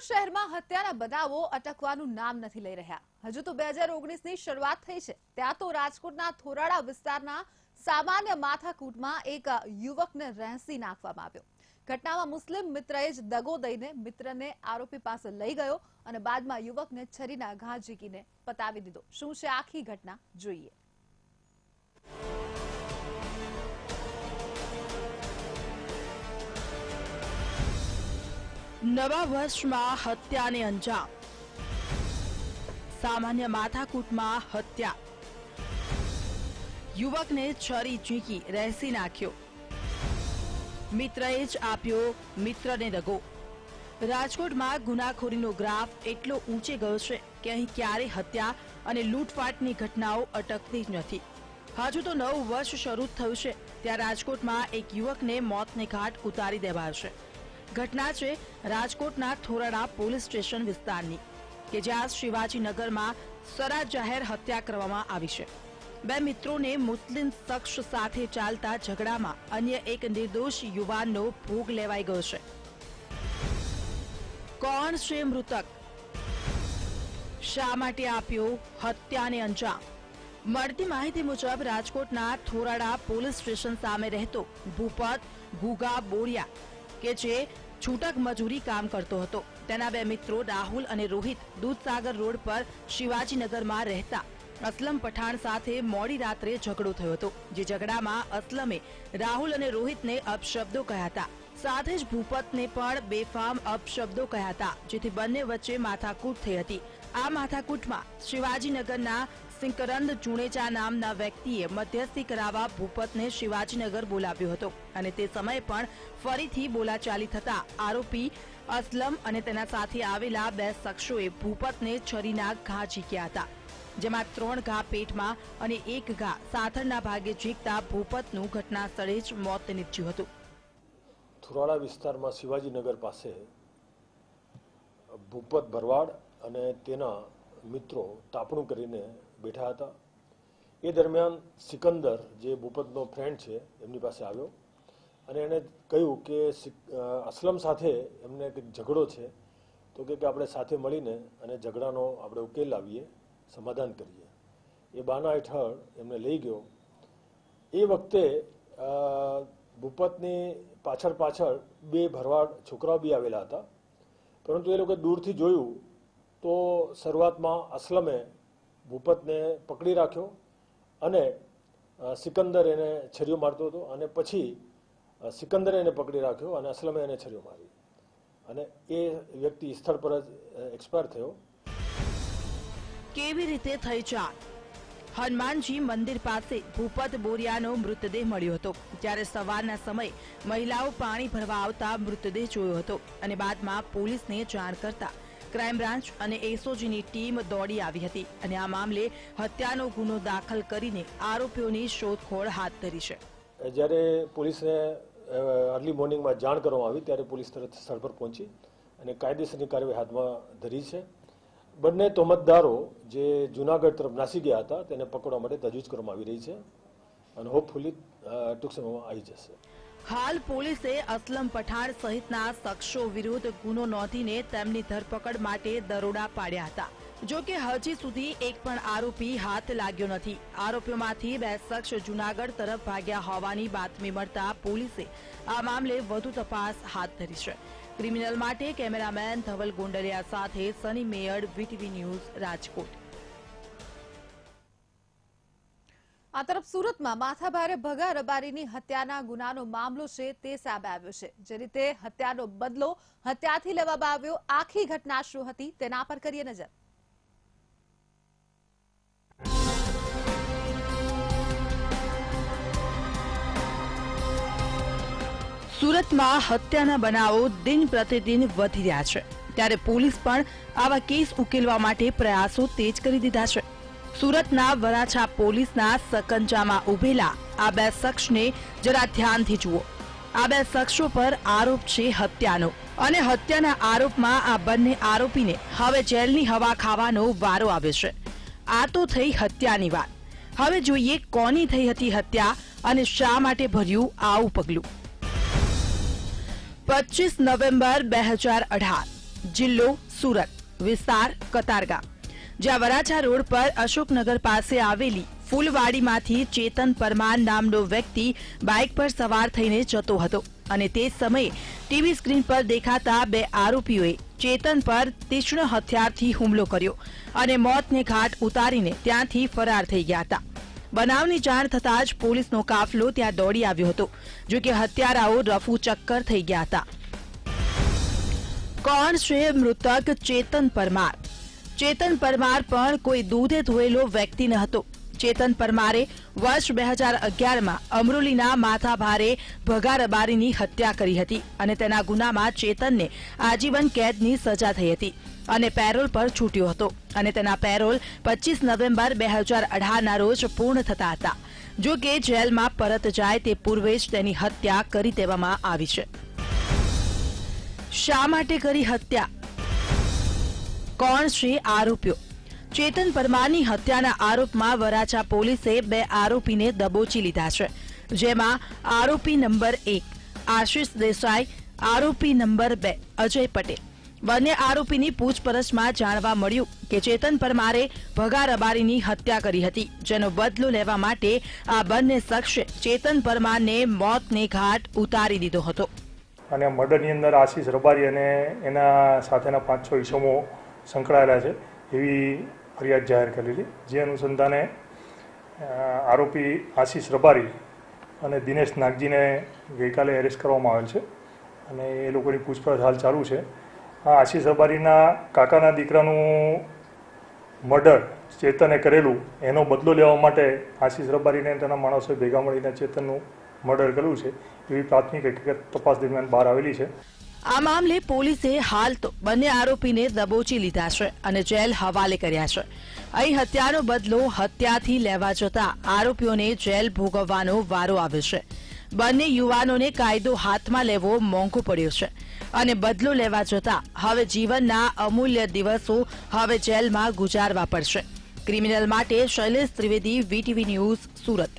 રાજકોટ શહેરમાં હત્યાના બનાવો અટકવાનું નામ નથી લઈ રહ્યા. હજુ તો બે હજાર ઓગણીસની શરૂઆત થઈ છે. ત્યાં તો રાજકોટના થોરાડા વિસ્તારના સામાન્ય માથાકૂટમાં એક યુવકને રહેસી નાખવામાં આવ્યો. ઘટનામાં મુસ્લિમ મિત્રએ જ દગો દઈને મિત્રને આરોપી પાસે લઈ ગયો અને બાદમાં યુવકને છરીના ઘા ઝીકીને પતાવી દીધો. શું છે આખી ઘટના? જોઈએ. નવા વર્ષમાં હત્યાને અંજામ. સામાન્ય માથાકૂટમાં હત્યા. યુવકને છરી ઝીંકી, રહેસી નાખ્યો. મિત્રએ જ આપ્યો મિત્રને દગો. રાજકોટમાં ગુનાખોરીનો ગ્રાફ એટલો ઊંચે ગયો છે કે અહીં ક્યારે હત્યા અને લૂંટફાટની ઘટનાઓ અટકતી જ નથી. હજુ તો નવું વર્ષ શરૂ થયું છે, ત્યાં રાજકોટમાં એક યુવકને મોતને ઘાટ ઉતારી દેવાયો છે. ઘટના છે રાજકોટના થોરાડા પોલીસ સ્ટેશન વિસ્તારની, કે જ્યાં શિવાજીનગરમાં સરા જાહેર હત્યા કરવામાં આવી છે. બે મિત્રોને મુસ્લિમ શખ્સ સાથે ચાલતા ઝઘડામાં અન્ય એક નિર્દોષ યુવાનનો ભોગ લેવાઈ ગયો છે. કોણ છે મૃતક? શા માટે આપ્યો હત્યાને અંજામ? મળતી માહિતી મુજબ રાજકોટના થોરાડા પોલીસ સ્ટેશન સામે રહેતો ભૂપત ગુગા બોરિયા કે જે છૂટક મજૂરી કામ કરતો હતો. તેના બે મિત્રો રાહુલ અને રોહિત દૂધસાગર રોડ પર શિવાજીનગરમાં રહેતા અસલમ પઠાણ સાથે મોડી રાત્રે ઝઘડો થયો હતો, જે ઝઘડામાં અસલમે રાહુલ અને રોહિતને અપશબ્દો કહ્યા હતા. સાથે જ ભૂપતને પણ બેફામ અપશબ્દો કહ્યા હતા, જેથી બંને વચ્ચે માથાકૂટ થઈ હતી. આ માથાકૂટમાં શિવાજીનગરના સિંકરંદ ચુણેચા નામના વ્યક્તિએ મધ્યસ્થી કરાવવા ભૂપતને શિવાજીનગર બોલાવ્યો હતો અને તે સમયે પણ ફરીથી બોલાચાલી થતા આરોપી અસલમ અને તેના સાથે આવેલા બે શખ્સોએ ભૂપતને છરીના ઘા ઝીક્યા હતા, જેમાં ત્રણ ઘા પેટમાં અને એક ઘા સાથળના ભાગે ઝીકતા ભૂપતનું ઘટના સ્થળે જ મોત નીપજ્યું હતું. થુરાળા વિસ્તારમાં શિવાજીનગર પાસે ભૂપત ભરવાડ અને તેના મિત્રો તાપણું કરીને બેઠા હતા. એ દરમિયાન સિકંદર, જે ભૂપતનો ફ્રેન્ડ છે, એમની પાસે આવ્યો અને એણે કહ્યું કે અસલમ સાથે એમને કંઈક ઝઘડો છે, તો કે આપણે સાથે મળીને અને ઝઘડાનો આપણે ઉકેલ લાવીએ, સમાધાન કરીએ. એ બાના હેઠળ એમને લઈ ગયો. એ વખતે ભૂપતની પાછળ પાછળ બે ભરવાડ છોકરાઓ બી આવેલા હતા. પરંતુ એ લોકોએ દૂરથી જોયું તો શરૂઆતમાં અસલમે ભૂપતને પકડી રાખ્યો અને સિકંદર એને છરીઓ મારતો હતો અને પછી સિકંદરે એને પકડી રાખ્યો અને અસલમે એને છરીઓ મારી. અને એ વ્યક્તિ સ્થળ પર જ એક્સપાયર થયો. કેવી રીતે થઈ જાત હનુમાનજી મંદિર પાસે ભૂપત બોરિયાનો મૃતદેહ મળ્યો હતો, જ્યારે સવારના સમયે મહિલાઓ પાણી ભરવા આવતા મૃતદેહ જોયો હતો અને બાદમાં પોલીસને જાણ કરતા ક્રાઇમ બ્રાન્ચ અને એસઓજીની ટીમ દોડી આવી હતી અને આ મામલે હત્યાનો ગુનો દાખલ કરીને આરોપીઓની શોધખોળ હાથ ધરી છે. જ્યારે પોલીસને અર્લી મોર્નિંગમાં જાણ કરવામાં આવી ત્યારે પોલીસ તરત સ્થળ પર પહોંચી અને કાયદેસરની કાર્યવાહી હાથમાં ધરી છે. બંને તોમતદારો જે જુનાગઢ તરફ નાસી ગયા હતા તેને પકડવા માટે તજવીજ કરવામાં આવી રહી છે અને હોપફુલી ટૂંક સમયમાં આવી જશે. હાલ પોલીસે અસલમ પઠાણ સહિતના શખ્સો વિરુદ્ધ ગુનો નોંધીને તેમની ધરપકડ માટે દરોડા પાડ્યા હતા. જો કે હજી સુધી એક પણ આરોપી હાથ લાગ્યો નથી. આરોપીઓમાંથી બે શખ્સ જુનાગઢ તરફ ભાગ્યા હોવાની બાતમી મળતા પોલીસે આ મામલે વધુ તપાસ હાથ ધરી છે. ક્રિમિનલ માટે કેમેરામેન ધવલ ગોંડલિયા સાથે સની મેયડ વીટીવી ન્યૂઝ રાજકોટ. આ તરફ સુરતમાં માથાભારે ભગા રબારીની હત્યાના ગુનાનો મામલો છે તે સામે આવ્યો છે. જે રીતે હત્યાનો બદલો હત્યાથી લેવામાં આવ્યો, આખી ઘટના શું હતી તેના પર કરીએ નજર. સુરતમાં હત્યાના બનાવો દિન પ્રતિદિન વધી રહ્યા છે. ત્યારે પોલીસ પણ આવા કેસ ઉકેલવા માટે પ્રયાસો તેજ કરી દીધા છે. સુરતના વરાછા પોલીસના સકંજામાં ઉભેલા આ બે શખ્સને જરા ધ્યાનથી જુઓ. આ બે શખ્સો પર આરોપ છે હત્યાનો અને હત્યાના આરોપમાં આ બંને આરોપીને હવે જેલની હવા ખાવાનો વારો આવ્યો છે. આ તો થઈ હત્યાની વાત. હવે જોઈએ કોની થઈ હતી હત્યા અને શા માટે ભર્યું આવું પગલું. પચીસ નવેમ્બર બે હજાર અઢાર, જિલ્લો સુરત, વિસ્તાર કતારગામ. જ્યાં વરાછા રોડ પર અશોકનગર પાસે આવેલી ફૂલવાડીમાંથી ચેતન પરમાર નામનો વ્યક્તિ બાઇક પર સવાર થઈને જતો હતો અને તે સમયે ટીવી સ્ક્રીન પર દેખાતા બે આરોપીઓએ ચેતન પર તીક્ષ્ણ હથિયારથી હુમલો કર્યો અને મોતને ઘાટ ઉતારીને ત્યાંથી ફરાર થઈ ગયા હતા. બનાવની જાણ થતાં જ પોલીસનો કાફલો ત્યાં દોડી આવ્યો હતો, જો કે હત્યારાઓ રફુ ચક્કર થઈ ગયા હતા. કોણ છે મૃતક ચેતન પરમાર? ચેતન પરમાર પણ કોઈ દૂધે ધોયેલો વ્યક્તિ ન હતો. ચેતન પરમારે વર્ષ બે હજાર અગિયારમાં અમરોલીના માથાભારે ભગા રબારીની હત્યા કરી હતી અને તેના ગુનામાં ચેતનને આજીવન કેદની સજા થઈ હતી અને પેરોલ પર છૂટ્યો હતો અને તેના પેરોલ પચીસ નવેમ્બર બે હજાર અઢારના રોજ પૂર્ણ થતા હતા. જો કે જેલમાં પરત જાય તે પૂર્વે જ તેની હત્યા કરી દેવામાં આવી છે. શા માટે કરી હત્યા? કોણ છે આરોપીઓ ચેતન પરમારની હત્યાના આરોપમાં વરાછા પોલીસે બે આરોપીને દબોચી લીધા છે, જેમાં આરોપી નંબર એક આશિષ દેસાઈ, આરોપી નંબર બે અજય પટેલ. બંને આરોપીની પૂછપરછમાં જાણવા મળ્યું કે ચેતન પરમારે ભગા રબારીની હત્યા કરી હતી, જેનો બદલો લેવા માટે આ બંને શખ્સે ચેતન પરમારને મોતને ઘાટ ઉતારી દીધો હતો. અને મર્ડરની અંદર આશિષ રબારી અને એના સાથેના પાંચ છ ઈસમો સંકળાયેલા છે એવી ફરિયાદ જાહેર કરેલી. જે અનુસંધાને આરોપી આશીષ રબારી અને દિનેશ નાગજીને ગઈકાલે એરેસ્ટ કરવામાં આવેલ છે અને એ લોકોની પૂછપરછ હાલ ચાલુ છે. આ આશીષ રબારીના કાકાના દીકરાનું મર્ડર ચેતને કરેલું, એનો બદલો લેવા માટે આશીષ રબારીને તેના માણસોએ ભેગા મળીને ચેતનનું મર્ડર કર્યું છે એવી પ્રાથમિક હકીકત તપાસ દરમિયાન બહાર આવેલી છે. આ મામલે પોલીસે હાલ તો બંને આરોપીને દબોચી લીધા છે અને જેલ હવાલે કર્યા છે. અહીં હત્યાનો બદલો હત્યાથી લેવા જતા આરોપીઓને જેલ ભોગવવાનો વારો આવ્યો છે. બંને યુવાનોને કાયદો હાથમાં લેવો મોંઘો પડ્યો છે અને બદલો લેવા જતા હવે જીવનના અમૂલ્ય દિવસો હવે જેલમાં ગુજારવા પડશે. ક્રિમિનલ માટે Shailesh Trivedi, VTV news, Surat.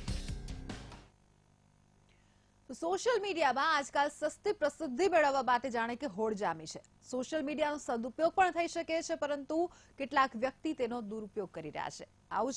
Social મીડિયામાં આજકાલ સસ્તી પ્રસિદ્ધિ મેળવવા માટે જાણે કે હોડ જામી છે. સોશિયલ મીડિયાનો સદુપયોગ પણ થઈ શકે છે, પરંતુ કેટલાક વ્યક્તિ તેનો દુરુપયોગ કરી રહ્યા છે. આવું